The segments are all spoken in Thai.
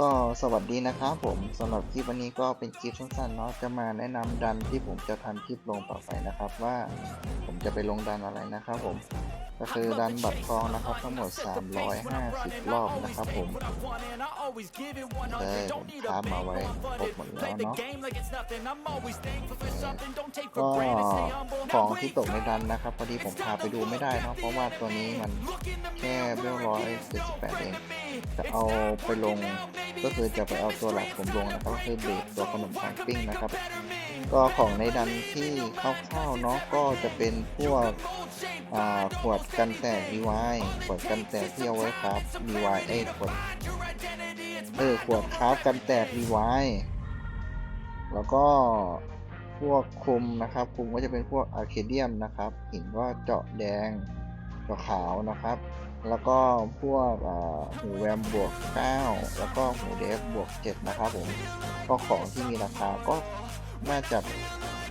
ก็สวัสดีนะครับผมสำหรับคลิปวันนี้ก็เป็นคลิปสั้นๆเนาะจะมาแนะนำดันที่ผมจะทำคลิปลงต่อไปนะครับ ว่าผมจะไปลงดันอะไรนะครับผม ก็คือดันบัตรทองนะครับทั้งหมด 350 รอบนะครับผมได้ผมทำมาไว้ครบหมดแล้วเนาะก็ของที่ตกในดันนะครับพอดีผมพาไปดูไม่ได้เนาะเพราะว่าตัวนี้มันแค่เบลร้อยเจ็ดสิบแปดเองจะเอาไปลงก็คือจะไปเอาตัวหลักผมลงนะครับก็คือเบรกตัวขนมปังปิ้งนะครับ ก็ของในดันที่คร่าวๆเนาะก็จะเป็นพวกขวดกันแตก DY ขวดกันแตกที่เอาไว้ครับ DY เอ้ขวดเออขวดคราฟกันแตก DY แล้วก็พวกคุมนะครับ คุมก็จะเป็นพวกอะเคเดียมนะครับหินก็เจาะแดงเจาะขาวนะครับ แล้วก็พวกหูแวมบวก 9 แล้วก็หูเดฟบวก 7 นะครับผมก็ของที่มีราคาก็ น่าจะ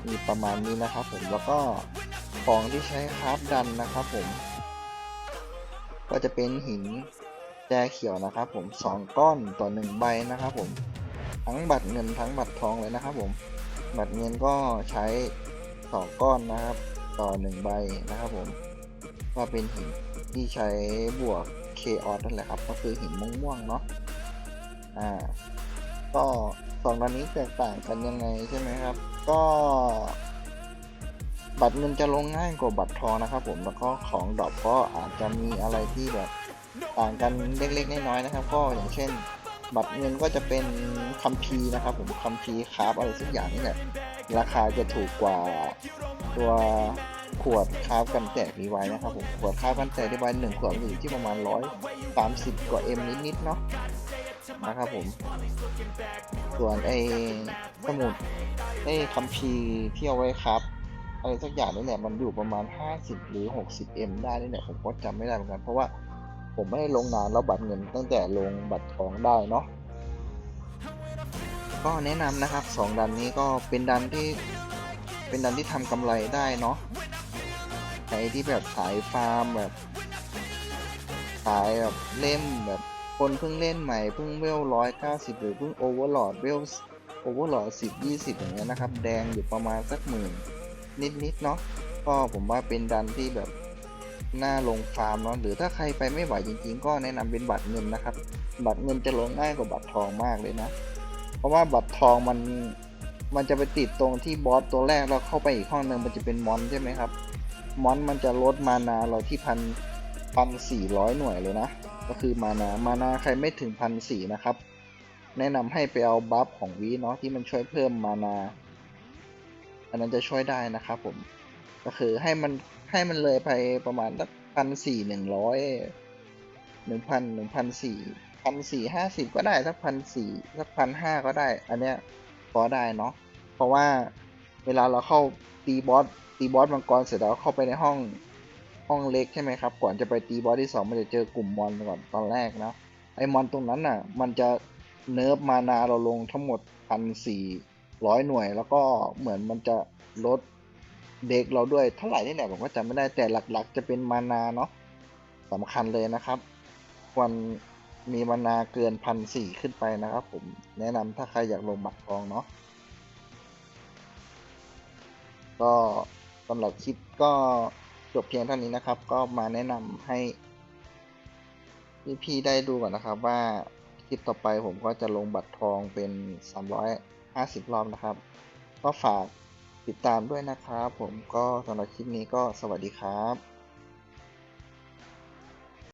มีประมาณนี้นะครับผมแล้วก็ของที่ใช้คราฟดันนะครับผม ก็จะเป็นหินแจเขียวนะครับผม2ก้อนต่อ 1 ใบนะครับผมทั้งบัตรเงินทั้งบัตรทองเลยนะครับผมบัตรเงินก็ใช้2ก้อนนะครับต่อ 1 ใบนะครับผมก็เป็นหินที่ใช้บวกเคออสนั่นแหละครับ ก็คือหินม่วงๆเนาะอ่าก็ สองด้านนี้แตกต่างกันยังไงใช่ไหมครับ ก็ บัตรเงินจะลงง่ายกว่าบัตรทองนะครับผมแล้วก็ของดรอปก็อาจจะมีอะไรที่แบบต่างกันเล็กๆน้อยๆนะครับ ก็อย่างเช่น บัตรเงินก็จะเป็นคัมภีร์นะครับ ผมคัมภีร์คราฟอะไรสักอย่างนี่แหละราคาจะถูกกว่าตัวขวดคราฟกันแตกดีไว้นะครับผมขวดคราฟกันแตกดีไว้หนึ่งขวดอยู่ที่ประมาณร้อยสามสิบกว่าเอ็มนิดๆเนาะ นะครับผม ส่วนไอ้สมุดไอ้คัมภีร์ที่เอาไว้ครับอะไรสักอย่างนี่แหละมันอยู่ประมาณ 50 หรือ 60 M ได้นี่แหละผมก็จำไม่ได้เหมือนกัน เพราะว่าผมไม่ได้ลงนานแล้วบัตรเงินตั้งแต่ลงบัตรทองได้เนาะก็แนะนำนะครับสองดันนี้ก็เป็นดันที่เป็นดันที่ทำกำไรได้เนาะใครที่แบบสายฟาร์มแบบสายแบบเล่มแบบ คนเพิ่งเล่นใหม่เพิ่งเวลร้อยเก้าสิบหรือเพิ่งโอเวอร์หลอดเวลโอเวอร์หลอดสิบยี่สิบอย่างเงี้ยนะครับ แดงอยู่ประมาณสักหมื่นนิดๆเนาะก็ผมว่าเป็นดันที่แบบน่าลงฟาร์มเนาะหรือถ้าใครไปไม่ไหวจริงๆ ก็แนะนำเป็นบัตรเงินนะครับ บัตรเงินจะลงง่ายกว่าบัตรทองมากเลยนะ เพราะว่าบัตรทองมันมันจะไปติดตรงที่บอสตัวแรกแล้วเข้าไปอีกห้องหนึ่งมันจะเป็นมอนใช่ไหมครับมอนมันจะลดมานาเราที่พันพันสี่ร้อยหน่วยเลยนะ ก็คือมานามานาใครไม่ถึงพันสี่นะครับ แนะนำให้ไปเอาบัฟของวีเนาะที่มันช่วยเพิ่มมานา อันนั้นจะช่วยได้นะครับผม ก็คือให้มันให้มันเลยไปประมาณสักพันสี่หนึ่งร้อยหนึ่งพันหนึ่งพันสี่พันสี่ห้าสิบก็ได้สักพันสี่สักพันห้าก็ได้ อันเนี้ยพอได้เนาะเพราะว่าเวลาเราเข้าตีบอสตีบอสมังกรเสร็จแล้วเข้าไปในห้อง ห้องเล็กใช่ไหมครับ ก่อนจะไปตีบอสที่สองมันจะเจอกลุ่มมอนก่อนตอนแรกนะไอ้มอนตรงนั้นน่ะ มันจะเนิร์ฟมานาเราลงทั้งหมดพันสี่ร้อยหน่วย แล้วก็เหมือนมันจะลดเด็กเราด้วยเท่าไหร่นี่แหละผมก็จำไม่ได้แต่หลักๆ จะเป็นมานาเนาะสำคัญเลยนะครับควรมีมานาเกินพันสี่ขึ้นไปนะครับ ผมแนะนำถ้าใครอยากลงบัตรทองเนาะก็สำหรับคลิปก็ จบเพียงเท่านี้นะครับ ก็มาแนะนำให้พี่ๆได้ดูก่อนนะครับว่าคลิปต่อไปผมก็จะลงบัตรทองเป็น 350 รอบนะครับ ก็ฝากติดตามด้วยนะครับ ผมก็สำหรับคลิปนี้ก็สวัสดีครับ